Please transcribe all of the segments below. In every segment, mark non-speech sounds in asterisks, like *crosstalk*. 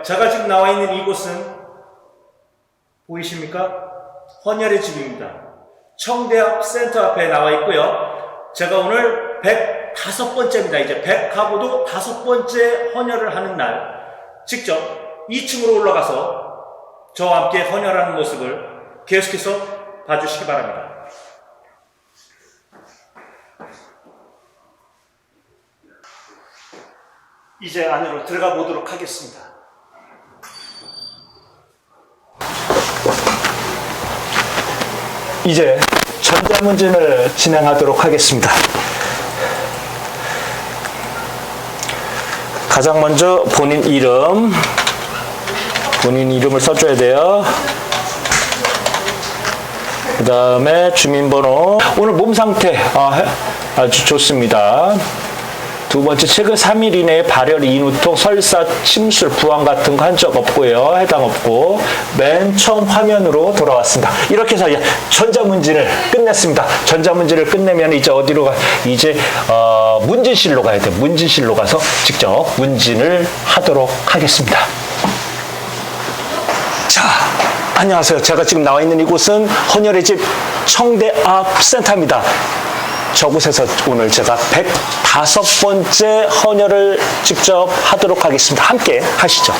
제가 지금 나와 있는 이곳은 보이십니까? 헌혈의 집입니다. 청대합 센터 앞에 나와 있고요. 제가 오늘 105번째입니다. 이제 100하고도 다섯 번째 헌혈을 하는 날 직접 2층으로 올라가서 저와 함께 헌혈하는 모습을 계속해서 봐주시기 바랍니다. 이제 안으로 들어가 보도록 하겠습니다. 이제 전자문진을 진행하도록 하겠습니다. 가장 먼저 본인 이름, 본인 이름을 써줘야 돼요. 그 다음에 주민번호. 오늘 몸 상태 아, 아주 좋습니다. 두 번째, 최근 3일 이내에 발열, 인후통, 설사, 침술, 부항 같은 거 한 적 없고요. 해당 없고. 맨 처음 화면으로 돌아왔습니다. 이렇게 해서 전자문진을 끝냈습니다. 전자문진을 끝내면 이제 어디로 가? 이제, 어, 문진실로 가야 돼요. 문진실로 가서 직접 문진을 하도록 하겠습니다. 자, 안녕하세요. 제가 지금 나와 있는 이곳은 헌혈의 집 청대 앞 센터입니다. 저곳에서 오늘 제가 105번째 헌혈을 직접 하도록 하겠습니다. 함께 하시죠.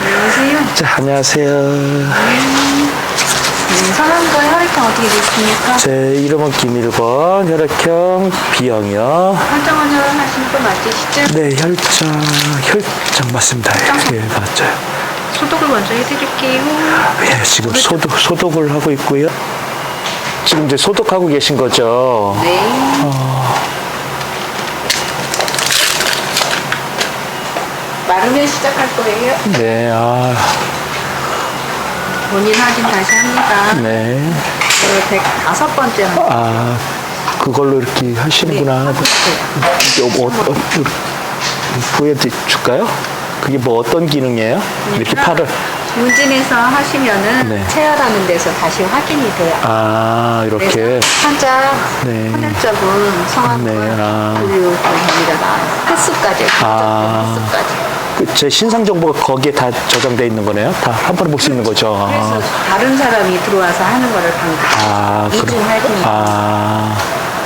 안녕하세요. 자, 안녕하세요. 네, 성함과 혈액형 어떻게 되십니까? 제 이름은 김일권, 혈액형 B형이요. 혈장 환자 하시는 거 맞으시죠? 네, 혈장, 혈장 맞습니다. 예, 맞아요. 소독을 먼저 해드릴게요. 예, 지금 소독, 소독을 하고 있고요. 지금 이제 소독하고 계신 거죠? 네. 마르면 시작할 거예요. 네, 아, 본인 확인 다시 합니다. 네. 네, 105번째 한 아, 그걸로 이렇게 네, 하시는구나. 해주세요. 어, 어, 어, 보여줄까요? 그게 뭐 어떤 기능이에요? 이렇게 팔을. 문진에서 하시면은 네. 체열하는 데서 다시 확인이 돼요. 아, 이렇게. 그래서 환자 네. 헌혈적은 성함과 네, 아. 분류 범위가 나와요. 횟수까지. 아. 횟수까지. 그제 신상 정보가 거기에 다 저장돼 있는 거네요? 다 한 번에 볼 수 있는 거죠? 그래서 아, 다른 사람이 들어와서 하는 거를 방금 아, 이중할 때 아,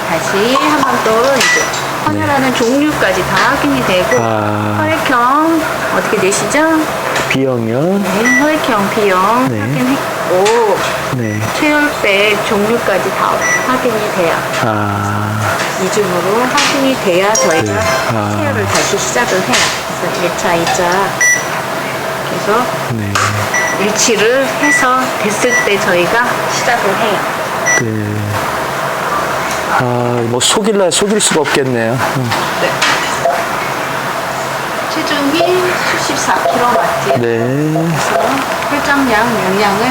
다시 한 번 또 이제 헌혈하는 종류까지 다 확인이 되고 아. 혈액형 어떻게 되시죠? B형이요? 네, 혈액형 B형 네. 확인했고 네. 체열백 종류까지 다 확인이 돼요. 아, 이중으로 확인이 돼야 저희가 네. 아. 체열을 다시 시작을 해요. 그래서 1차, 2차 그래서 네. 일치를 해서 됐을 때 저희가 시작을 해요. 네. 아, 뭐 속일라 속일 수가 없겠네요. 음. 네. 체중이 74kg 맞지? 네. 혈장량, 용량을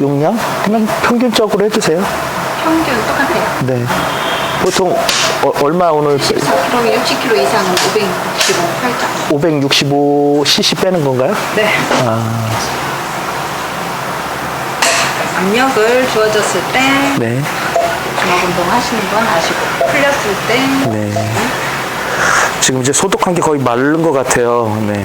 용량? 그냥 평균적으로 해주세요. 평균 똑같아요. 네. 보통 어, 얼마 오늘 4kg, 60kg 이상은 565 혈장. 565cc 빼는 건가요? 네. 아, 압력을 주어졌을 때 네. 중압 운동 하시는 건 아시고 풀렸을 때 네. 지금 이제 소독한 게 거의 마른 것 같아요. 네.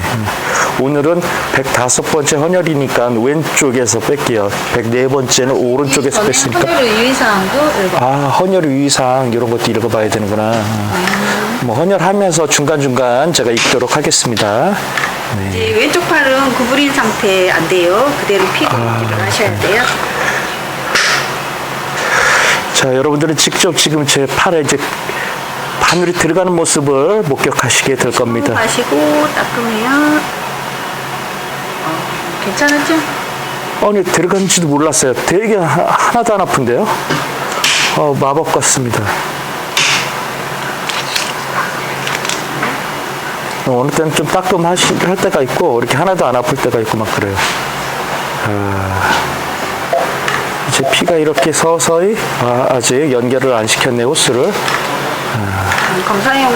오늘은 105번째 헌혈이니까 왼쪽에서 뺄게요. 104번째는 오른쪽에서 뺐으니까. 헌혈의 유의사항도 읽어. 아, 헌혈 유의사항 이런 것도 읽어봐야 되는구나. 뭐 헌혈하면서 중간중간 제가 읽도록 하겠습니다. 네. 이제 왼쪽 팔은 구부린 상태 안 돼요. 그대로 피고 아, 유지를 하셔야 돼요. 자, 여러분들은 직접 지금 제 팔에 이제 바늘이 들어가는 모습을 목격하시게 될 겁니다. 마시고 따끔해요. 어, 괜찮았죠? 아니, 들어간지도 몰랐어요. 되게 하- 하나도 안 아픈데요? 어, 마법 같습니다. 어, 어느 때는 좀 따끔하시, 할 때가 있고, 이렇게 하나도 안 아플 때가 있고, 막 그래요. 아, 이 제 피가 이렇게 서서히, 아, 아직 연결을 안 시켰네, 호스를. 음, 검사용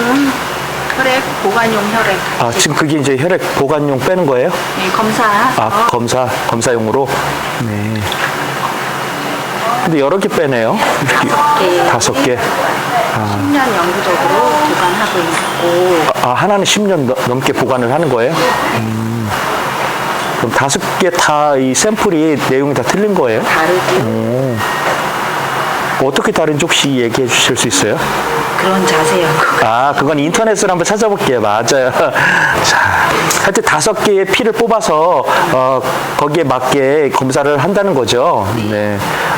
혈액, 보관용 혈액. 아, 지금 그게 이제 혈액 보관용 빼는 거예요? 네, 검사. 아, 검사, 검사용으로? 네. 근데 여러 개 빼네요. 이렇게 개. 다섯 개. 10년 영구적으로 보관하고 있고 아, 하나는 10년 넘- 넘게 보관을 하는 거예요? 음. 그럼 다섯 개 다 이 샘플이 내용이 다 틀린 거예요? 다르고 어떻게 다른지 혹시 얘기해 주실 수 있어요? 그런 자세하고 아, 그건 인터넷으로 한번 찾아볼게요. 맞아요. *laughs* 자, 하여튼 다섯 개의 피를 뽑아서 어, 거기에 맞게 검사를 한다는 거죠. 네.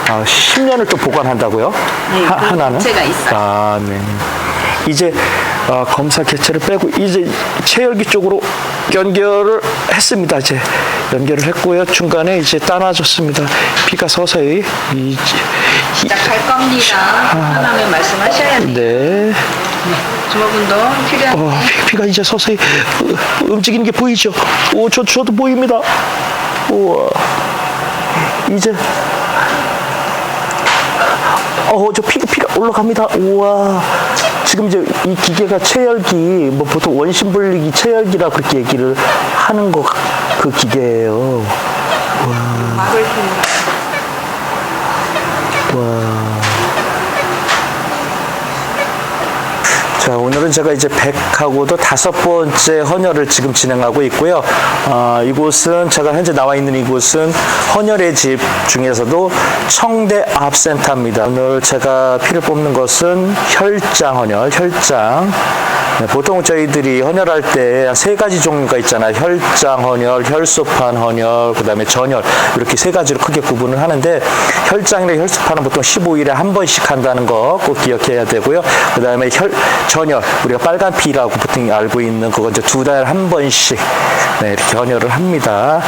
아, 10년을 또 보관한다고요? 네, 하, 하나는? 개체가 있어요. 아, 네. 이제 어, 검사 개체를 빼고 이제 체열기 쪽으로 연결을 했습니다. 이제 연결을 했고요. 중간에 이제 따놔줬습니다. 피가 서서히 이, 이, 시작할 겁니다. 하나면 말씀하셔야 돼요. 네. 주먹운동 필요한 어, 피- 피가 이제 서서히 어, 움직이는 게 보이죠? 오, 저, 저도 보입니다. 우와. 이제, 어, 저 피가, 피가 올라갑니다. 우와. 지금 이제 이 기계가 체열기, 뭐 보통 원심 분리기 체열기라 그렇게 얘기를 하는 거, 그 기계예요. 막을 줍니다. 자, 오늘은 제가 이제 100하고도 다섯 번째 헌혈을 지금 진행하고 있고요. 아, 이곳은 제가 현재 나와 있는 이곳은 헌혈의 집 중에서도 청대 압센터입니다. 오늘 제가 피를 뽑는 것은 혈장 헌혈, 혈장. 네, 보통 저희들이 헌혈할 때 세 가지 종류가 있잖아요. 혈장 헌혈, 혈소판 헌혈, 그 다음에 전혈. 이렇게 세 가지로 크게 구분을 하는데 혈장이나 혈소판은 보통 15일에 한 번씩 한다는 거 꼭 기억해야 되고요. 그 다음에 혈, 전혈. 우리가 빨간 피라고 보통 알고 있는 그건 이제 두 달에 한 번씩 네, 이렇게 헌혈을 합니다.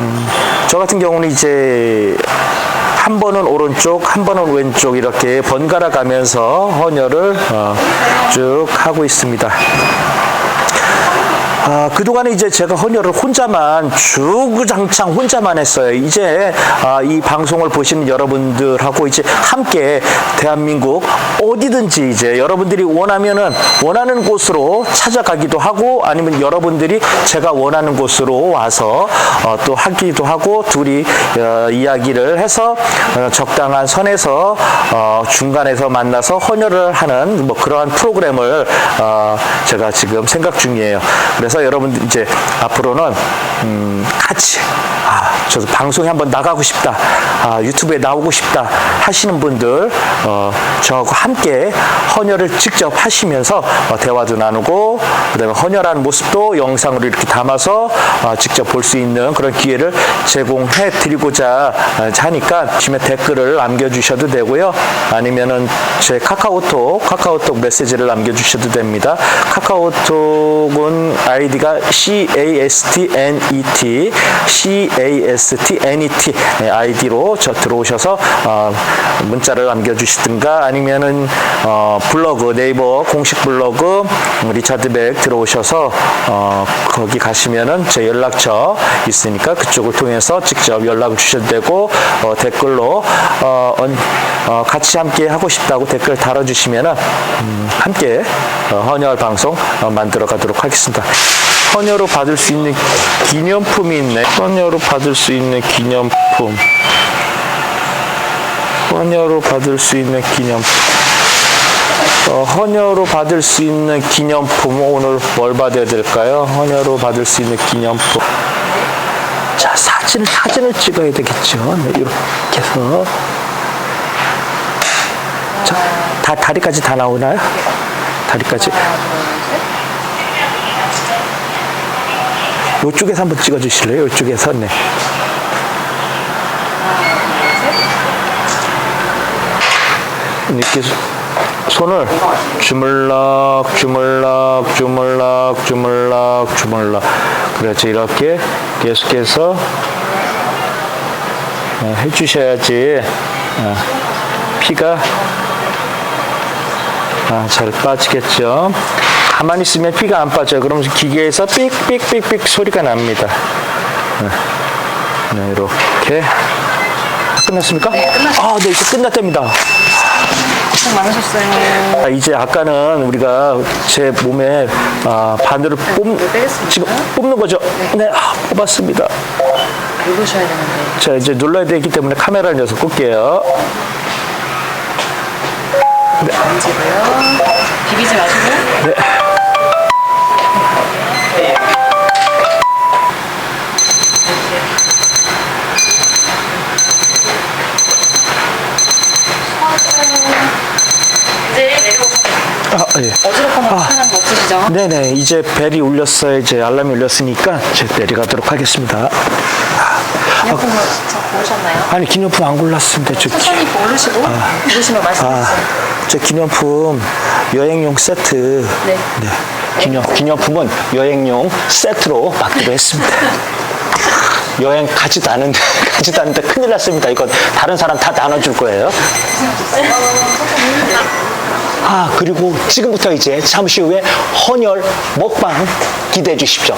음, 저 같은 경우는 이제 한 번은 오른쪽, 한 번은 왼쪽 이렇게 번갈아 가면서 헌혈을 어, 쭉 하고 있습니다. 아, 그동안에 이제 제가 헌혈을 혼자만 주구장창 혼자만 했어요. 이제 아, 이 방송을 보시는 여러분들하고 이제 함께 대한민국 어디든지 이제 여러분들이 원하면은 원하는 곳으로 찾아가기도 하고 아니면 여러분들이 제가 원하는 곳으로 와서 어, 또 하기도 하고 둘이 어, 이야기를 해서 어, 적당한 선에서 어, 중간에서 만나서 헌혈을 하는 뭐 그러한 프로그램을 어, 제가 지금 생각 중이에요. 그래서 여러분들 이제 앞으로는 음, 같이 아, 저도 방송에 한번 나가고 싶다. 아, 유튜브에 나오고 싶다 하시는 분들 어, 저하고 함께 헌혈을 직접 하시면서 어, 대화도 나누고 그다음에 헌혈하는 모습도 영상으로 이렇게 담아서 어, 직접 볼 수 있는 그런 기회를 제공해 드리고자 어, 하니까 주에 댓글을 남겨주셔도 되고요. 아니면은 제 카카오톡 카카오톡 메시지를 남겨주셔도 됩니다. 카카오톡은 아이디가 C A S T N E T C A S T N E T 아이디로 저 들어오셔서 어, 문자를 남겨주시든가 아니면은 어, 블로그 네이버 공식 블로그 음, 리차드 백 들어오셔서 어, 거기 가시면은 제 연락처 있으니까 그쪽을 통해서 직접 연락을 주셔도 되고 어, 댓글로 어, 언- 어, 같이 함께 하고 싶다고 댓글 달아주시면은 음, 함께 어, 헌혈 방송 어, 만들어 가도록 하겠습니다. 헌혈로 받을 수 있는 기념품이 있네. 헌혈로 받을 수 있는 기념품. 헌혈로 받을 수 있는 기념품. 어, 헌혈로 받을 수 있는 기념품 오늘 뭘 받아야 될까요? 헌혈로 받을 수 있는 기념품. 자 사진 사진을 찍어야 되겠죠. 네, 이렇게 해서 자, 다 다리까지 다 나오나요? 다리까지. 이쪽에서 한번 찍어 주실래요? 이쪽에서 네. 이렇게 손을 주물럭 주물럭 주물럭 주물럭 주물럭 그렇지 이렇게 계속해서 어, 해주셔야지 어, 피가 아, 잘 빠지겠죠. 가만히 있으면 피가 안 빠져요. 그러면 기계에서 삑삑삑삑 소리가 납니다. 네, 네, 이렇게 끝났습니까? 네, 끝났습니다. 아, 네, 이제 끝났답니다. 고생 많으셨어요. 아, 이제 아까는 우리가 제 몸에 아, 바늘을 뽑, 빼겠습니다. 지금 뽑는 거죠? 네, 아, 뽑았습니다. 누르셔야 되는데. 자, 이제 눌러야 되기 때문에 카메라를 녀석 끌게요. 만지고요. 비비지 마시고. 네. 네네, 이제 벨이 울렸어요. 이제 알람이 울렸으니까 이제 내려가도록 하겠습니다. 기념품을 저 고르셨나요? 아니, 기념품 안 골랐습니다. 저, 기, 천천히 고르시고 고르시면 말씀해주세요. 아, 저 기념품 여행용 세트. 네. 기념, 기념품은 여행용 세트로 받기로 했습니다. 여행 가지도 않은데, 가지도 않는데 큰일 났습니다. 이건 다른 사람 다 나눠줄 거예요. 아, 그리고 지금부터 이제 잠시 후에 헌혈 먹방 기대해 주십시오.